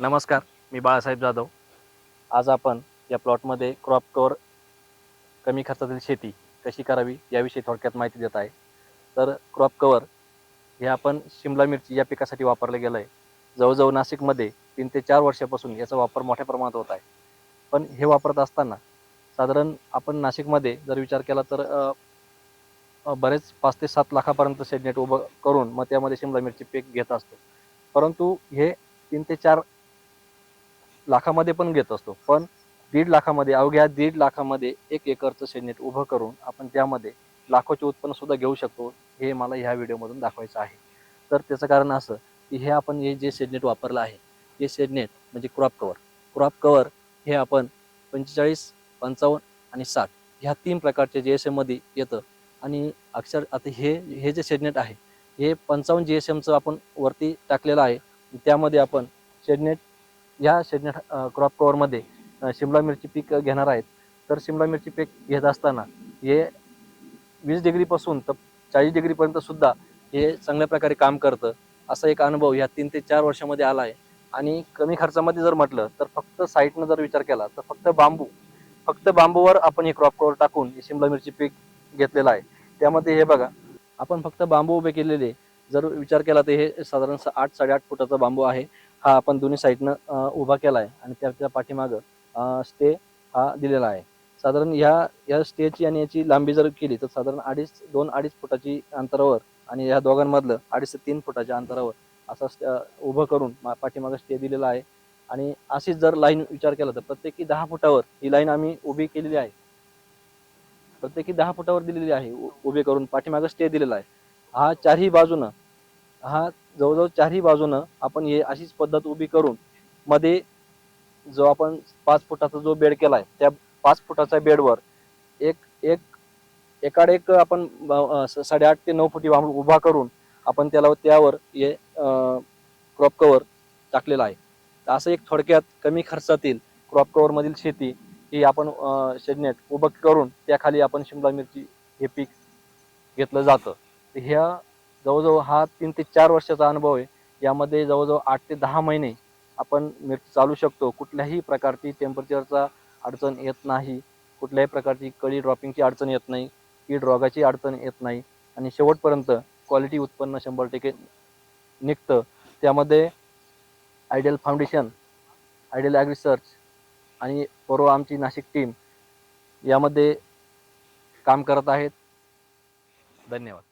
नमस्कार मी बाळासाहेब जाधव. आज आपण या प्लॉटमध्ये क्रॉप कवर कमी खर्चातील शेती कशी करावी याविषयी थोडक्यात माहिती देत आहे. तर क्रॉप कवर हे आपण शिमला मिरची या पिकासाठी वापरलं गेलं आहे जवळजवळ नाशिकमध्ये तीन ते चार वर्षापासून याचा वापर मोठ्या प्रमाणात होत आहे. पण हे वापरत असताना साधारण आपण नाशिकमध्ये जर विचार केला तर बरेच पाच ते सात लाखापर्यंत शेडनेट उभं करून मग त्यामध्ये शिमला मिरची पीक घेत असतो. परंतु हे तीन ते चार लाखामध्ये पण घेत असतो. पण दीड लाखामध्ये अवघ्या दीड लाखामध्ये एक एकरचं शेडनेट उभं करून आपण त्यामध्ये लाखोचे उत्पन्न सुद्धा घेऊ शकतो हे मला ह्या व्हिडिओमधून दाखवायचं आहे. तर त्याचं कारण असं की हे आपण हे जे शेडनेट वापरलं आहे हे शेडनेट म्हणजे क्रॉप कवर क्रॉप कवर हे आपण पंचेचाळीस पंचावन्न आणि साठ ह्या तीन प्रकारचे जी एस एममध्ये येतं. आणि अक्षर आता हे हे जे शेडनेट आहे हे पंचावन्न जी एस एमचं आपण वरती टाकलेलं आहे. त्यामध्ये आपण शेडनेट या शेडनेट क्रॉप कवरमध्ये शिमला मिरची पीक घेणार आहेत. तर शिमला मिरची पीक घेत असताना हे वीस डिग्रीपासून तर चाळीस डिग्रीपर्यंत सुद्धा हे चांगल्या प्रकारे काम करतं. असा एक अनुभव ह्या तीन ते चार वर्षामध्ये आला आहे. आणि कमी खर्चामध्ये जर म्हटलं तर फक्त साईटनं जर विचार केला तर फक्त बांबू फक्त बांबूवर आपण हे क्रॉप कवर टाकून हे शिमला मिरची पीक घेतलेलं आहे. त्यामध्ये हे बघा आपण फक्त बांबू उभे केलेले जर विचार केला तर हे साधारण आठ साडेआठ फुटाचा बांबू आहे. हा आपण दोन्ही साईडनं उभा केला आहे आणि त्याच्या पाठीमागं स्टे हा दिलेला आहे. साधारण ह्या या स्टेची आणि याची लांबी जर केली तर साधारण अडीच दोन अडीच फुटाची अंतरावर आणि या दोघांमधलं अडीच ते तीन फुटाच्या अंतरावर असा उभं करून मा- पाठीमागं स्टे दिलेला आहे. आणि अशीच जर लाईन विचार केला तर प्रत्येकी दहा फुटावर ही लाईन आम्ही उभी केलेली आहे. प्रत्येकी दहा फुटावर दिलेली आहे उ- उभे करून पाठीमागं स्टे दिलेला आहे. हा चारही बाजूनं हा जवळजवळ चारही बाजूनं आपण हे अशीच पद्धत उभी करून मध्ये जो आपण पाच फुटाचा जो बेड केलाय त्या पाच फुटाच्या बेडवर एक एक एकाड एक आपण साडेआठ ते नऊ फुटी बांबू उभा करून आपण त्याला त्यावर हे क्रॉप कवर टाकलेलं आहे. तर असं एक थोडक्यात कमी खर्चातील क्रॉप कवर मधील शेती ही आपण शेडनेट उभं करून त्याखाली आपण शिमला मिरची हे पीक घेतलं जातं. ह्या जवळजवळ हा तीन ते चार वर्षाचा अनुभव आहे. यामध्ये जवळजवळ आठ ते दहा महिने आपण मिरची चालू शकतो. कुठल्याही प्रकारची टेम्परेचरचा अडचण येत नाही. कुठल्याही प्रकारची कळी ड्रॉपिंगची अडचण येत नाही. कीड रोगाची अडचण येत नाही. आणि शेवटपर्यंत क्वालिटी उत्पन्न शंभर टक्के निघतं. त्यामध्ये ideal foundation ideal agri search आणि परवा आमची नाशिक टीम यामध्ये काम करत आहेत. धन्यवाद.